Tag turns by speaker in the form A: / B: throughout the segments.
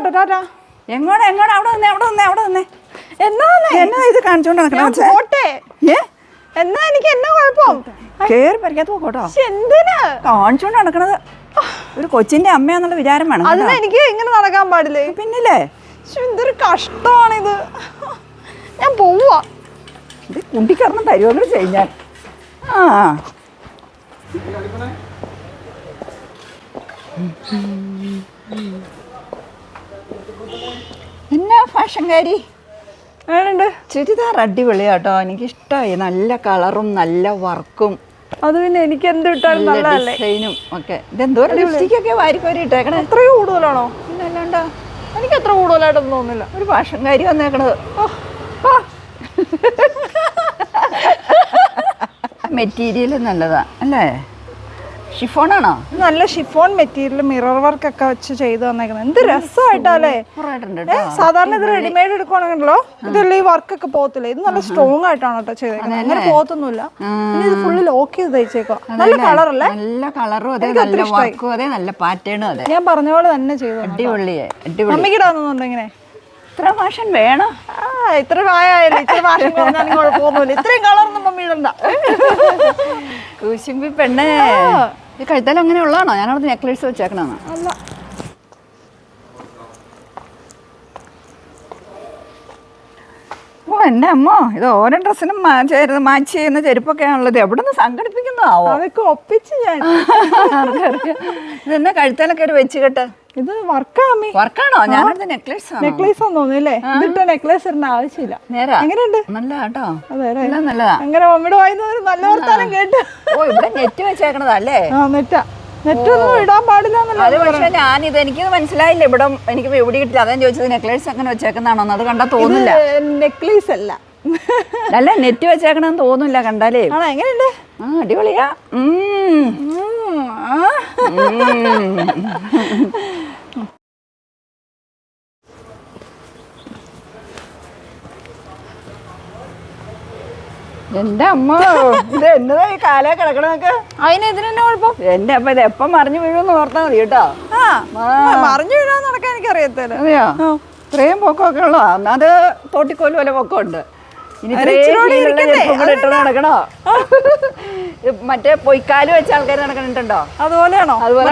A: പോട്ടെ ടാറ്റാ
B: എങ്ങോട്ട് എങ്ങോട്ട് അവിടെ നിന്നേ അവിടെ നിന്നേ അവിടെ നിന്നേ.
A: എന്നാ
B: എന്നാ ഇത് കാണിച്ചോണ്ട് നടക്കണ?
A: ഞാൻ പോട്ടെ.
B: ഏ?
A: എന്നാ എനിക്ക് എന്നാ കുഴപ്പം?
B: കേറി പരിക്കാത്ത പോക്കോട്ടോ.
A: എന്തിനാ?
B: കാണിച്ചോണ്ട് നടക്കണത് ഒരു കൊച്ചിന്റെ അമ്മയാന്നുള്ള വിചാരം വേണം
A: അതിന് എനിക്ക് ഇങ്ങനെ നടക്കാൻ പാടില്ലേ?
B: പിന്നില്ലേ?
A: എന്തൊരു കഷ്ടമാണിത്. ഞാൻ പോവാ.
B: ഇത് കുണ്ടിക്കറണം തരുമോ ചെയ്യാൻ ആ. എന്നാ ഫാഷൻകാരി?
A: വേണുണ്ട്
B: ചുരിദാർ അടിപൊളിയാട്ടോ എനിക്കിഷ്ടമായി നല്ല കളറും നല്ല വർക്കും.
A: അത് പിന്നെ എനിക്ക് എന്ത് ഇട്ടാലും
B: നല്ല
A: നല്ലതല്ലേ?
B: ഡിസൈനും ഒക്കെ. ഇതെന്തോ ലിപ്സ്റ്റിക്കൊക്കെ വാരിക്കോരി ഇട്ടേക്കണേ?
A: അത്രയും കൂടുതലാണോ?
B: പിന്നെ അല്ലാണ്ടോ?
A: എനിക്ക് അത്ര കൂടുതലായിട്ടൊന്നും തോന്നുന്നില്ല.
B: ഒരു ഫാഷൻകാരി വന്നേക്കണത് മെറ്റീരിയൽ നല്ലതാ അല്ലേ? ഷിഫോണാണോ?
A: നല്ല ഷിഫോൺ മെറ്റീരിയൽ മിറർ വർക്ക് ഒക്കെ വെച്ച് ചെയ്തു തന്നേക്കുന്നത് എന്ത് രസമായിട്ടല്ലേ സാധാരണ ഇത് റെഡിമെയ്ഡ് എടുക്കുവാണെങ്കിലോ ഇതല്ല ഈ വർക്ക് ഒക്കെ പോകത്തില്ല. ഇത് നല്ല സ്ട്രോങ് ആയിട്ടാണ് കേട്ടോ ചെയ്തേക്കുന്നത് അങ്ങനെ പോകത്തൊന്നുമില്ല. പിന്നെ ഇത് ഫുള്ള് ലോക്ക് ചെയ്ത് തയ്ച്ചേക്കോ നല്ല കളറല്ലേ
B: നല്ല കളറും അതെ നല്ല വർക്കും അതെ നല്ല പാറ്റേണും അതെ.
A: ഞാൻ പറഞ്ഞ പോലെ തന്നെ ചെയ്തു
B: അടിപൊളിയെ അടിപൊളി
A: ഇങ്ങനെ?
B: ഇത്ര ഫാഷൻ വേണം?
A: ഇത്ര പ്രായമായാലും ഇത്ര കുഴപ്പമൊന്നുമില്ല. ഇത്രയും കളറൊന്നും മമ്മി ഇടണ്ട.
B: കൂശുമ്പി പെണ്ണേ. ഈ കഴുത്താൽ അങ്ങനെ ഉള്ളതാണോ ഞാനവിടെ നെക്ലേസ് വെച്ചേക്കണോ
A: അല്ല.
B: ഓ എന്റെ അമ്മോ ഇത് ഓരോ ഡ്രസ്സിനും മാച്ച് ചെയ്യുന്ന ചെരുപ്പൊക്കെയാണുള്ളത് എവിടെ നിന്ന് സംഘടിപ്പിക്കുന്നതാവോ?
A: അതൊക്കെ ഒപ്പിച്ച് ഞാൻ
B: ഇതെന്നെ കഴുത്താലൊക്കെ ഒരു വെച്ച് കെട്ട്
A: ഇത് വർക്കാ
B: വർക്കാണോ? നെക്ലേസ്
A: നെക്ലേസ് തോന്നുന്നില്ലേ ഇതിട്ട് നെക്ലേസ് ഇടേണ്ട ആവശ്യമില്ല. എങ്ങനെയുണ്ട്?
B: നല്ല കേട്ടോ
A: അതെ അല്ലേ?
B: എല്ലാം നല്ലതാ.
A: അങ്ങനെ മമ്മിയുടെ വായിന്ന് ഒരു നല്ല വർത്താനം കേട്ട്.
B: ഓ ഇവിടെ നെറ്റ് വെച്ചേക്കണതല്ലേ
A: ആ നെറ്റാ നെറ്റ് ഒന്നും ഇടാൻ പാടില്ല
B: അത് പക്ഷെ ഞാനിത് എനിക്ക് മനസ്സിലായില്ല. ഇവിടെ എനിക്ക് എവിടെ കിട്ടില്ല. അതാ ചോദിച്ചത് നെക്ലേസ് അങ്ങനെ വെച്ചേക്കുന്നതാണോ അത് കണ്ടാ തോന്നില്ല
A: നെക്ലേസ് അല്ല.
B: അല്ല നെറ്റ് വെച്ചേക്കണെന്ന് തോന്നില്ല കണ്ടാലേ.
A: ആണോ? എങ്ങനെയുണ്ട്?
B: ആ അടിപൊളിയാ. ഉം.
A: ഉം, ആ.
B: എന്റെ അമ്മ ഇത് എന്നതാ ഈ കാലേ കിടക്കണൊക്കെ
A: അതിന് ഇതിനെന്നെ കുഴപ്പം?
B: എന്റെ അപ്പൊ ഇത് എപ്പം മറിഞ്ഞു വീഴുമെന്ന് ഓർത്താ മതി കേട്ടോ.
A: മറിഞ്ഞു വീഴാൻ നടക്കാൻ എനിക്ക് അറിയത്തില്ല
B: അതെയോ ഇത്രയും പൊക്കമൊക്കെ ഉള്ളോ അത് തോട്ടിക്കോൽ പോലെ പൊക്കമുണ്ട്. ഇനി ഇട്ട് നടക്കണോ? മറ്റേ പൊയ്ക്കാൽ വെച്ച ആൾക്കാർ നടക്കണിട്ടുണ്ടോ?
A: അതുപോലെയാണോ?
B: അതുപോലെ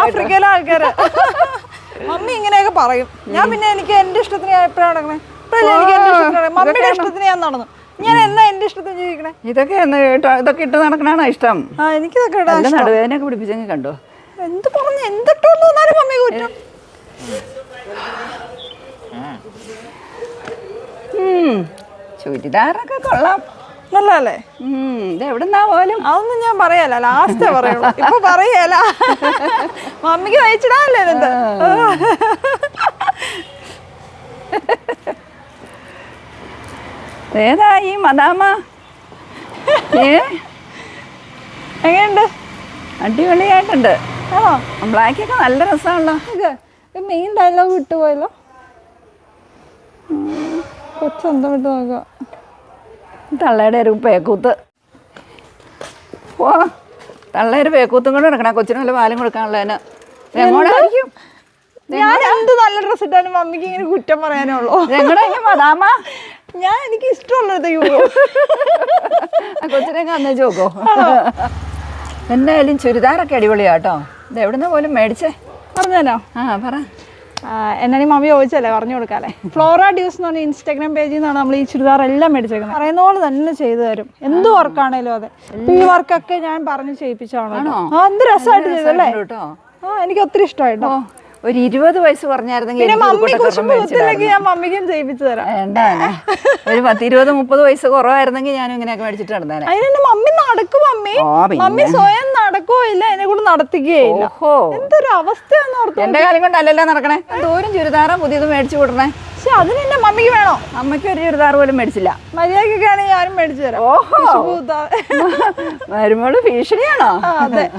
A: ആഫ്രിക്കയിലെ ആൾക്കാര്. മമ്മി ഇങ്ങനെയൊക്കെ പറയും. ഞാൻ പിന്നെ എനിക്ക് എന്റെ ഇഷ്ടത്തിന് എപ്പോഴാണ് നടക്കണേ? ഇപ്പഴല്ലേ എനിക്ക് എന്റെ ഇഷ്ടത്തിന്. മമ്മിയുടെ ഇഷ്ടത്തിന് ഞാൻ നടന്നു. ഞാൻ എന്നാ എന്റെ ഇഷ്ടത്തിന് ജീവിക്കണേ?
B: ഇതൊക്കെ എന്ന് കേട്ടോ? ഇതൊക്കെ ഇട്ട് നടക്കണാണോ ഇഷ്ടം?
A: ആ എനിക്കിതൊക്കെ ഇടാൻ
B: നല്ല നടുവേദനയൊക്കെ പിടിപ്പിച്ചെങ്കിൽ കണ്ടോ?
A: എന്ത് പറഞ്ഞു? എന്തൊക്കെ തോന്നാലും മമ്മി കുറ്റം.
B: ഉം. ചുരിദാറൊക്കെ കൊള്ളാം.
A: നല്ലല്ലേ
B: ഉം, ഇത് എവിടുന്നാ പോലും?
A: അതൊന്നും ഞാൻ പറയല ലാസ്റ്റേ പറയുള്ളൂ. ഇപ്പൊ പറയല മമ്മിക്ക് തയ്ച്ചിടാല്ലേ ഇത്?
B: ഏതാ ഈ മദാമ? ഏ?
A: എങ്ങനെയുണ്ട്?
B: അടിപൊളിയായിട്ടുണ്ട്.
A: ആണോ?
B: ബ്ലാക്കൊക്കെ നല്ല രസമാണല്ലോ.
A: Main dialogue വിട്ടുപോയല്ലോ. കൊച്ചന്തം വിട്ട് നോക്കുക
B: തള്ളയുടെ ഒരു പേക്കൂത്ത്. ഓ തള്ളയൊരു പേക്കൂത്തും കൂടെ എടുക്കണം. കൊച്ചിന് നല്ല പാലും കൊടുക്കാനുള്ളതിന് എങ്ങോട്ടായിരിക്കും
A: ഞാൻ എന്ത് നല്ല ഡ്രസ് ഇട്ടാലും മമ്മിക്ക് ഇങ്ങനെ കുറ്റം പറയാനേ ഉള്ളൂ.
B: എങ്ങോട്ടായിരിക്കും മദാമ.
A: ഞാൻ എനിക്ക് ഇഷ്ടമുള്ളത്
B: കൊച്ചിനെ കന്നു ചോക്കോ എന്തായാലും ചുരിദാറൊക്കെ അടിപൊളിയാട്ടോ. ഇത് എവിടുന്ന് പോലും മേടിച്ചേ?
A: പറഞ്ഞല്ലോ
B: ആ പറ.
A: എന്നാണ് ഈ മമ്മി ചോദിച്ചല്ലേ പറഞ്ഞു കൊടുക്കാല്ലേ? ഫ്ലോറ ഡ്യൂസ് എന്ന് പറഞ്ഞ ഇൻസ്റ്റാഗ്രാം പേജിൽ നിന്നാണ് നമ്മൾ ഈ ചുരിദാർ എല്ലാം മേടിച്ചേക്കുന്നത്. പറയുന്ന പോലെ തന്നെ ചെയ്തു തരും. എന്ത് വർക്കാണേലും അതെ. ഈ വർക്കൊക്കെ ഞാൻ പറഞ്ഞു ചെയ്യിപ്പിച്ചാണോ എന്ത് രസമായിട്ട് ചെയ്തല്ലേ ആ എനിക്ക് ഒത്തിരി ഇഷ്ടമായിട്ടോ.
B: ഒരു ഇരുപത് വയസ്സ് പറഞ്ഞായിരുന്നെങ്കിൽ
A: മമ്മിക്കും ചെയ്യിപ്പിച്ചു തരാം.
B: വേണ്ട ഒരു പത്ത് ഇരുപത് മുപ്പത് വയസ്സ് കുറവായിരുന്നെങ്കിൽ ഞാൻ ഇങ്ങനെയൊക്കെ മേടിച്ചിട്ട് നടന്നേനെ.
A: അതിനെന്നെ മമ്മി നടക്കും മമ്മി. മമ്മി സ്വയം നടക്കോ ഇല്ല എന്നെ കൂടെ നടത്തിക്കുകയില്ല
B: ഓഹോ.
A: എന്തൊരു അവസ്ഥയാന്ന് ഓർത്തു
B: എന്റെ കാലം കൊണ്ടല്ലല്ലോ നടക്കണേ. ദൂരം ചുരിദാറും പുതിയത് മേടിച്ചു വിടണേ
A: പക്ഷെ അതിന് എന്റെ മമ്മിക്ക് വേണോ?
B: അമ്മയ്ക്ക് ഒരു ചുരിദാർ പോലും മേടിച്ചില്ല.
A: മര്യാദക്കൊക്കെ ആണെങ്കിൽ ഞാനും മേടിച്ചു തരാം.
B: ഓഹോ. വരുമ്പോൾ ഭീഷണിയാണോ?
A: അതെ.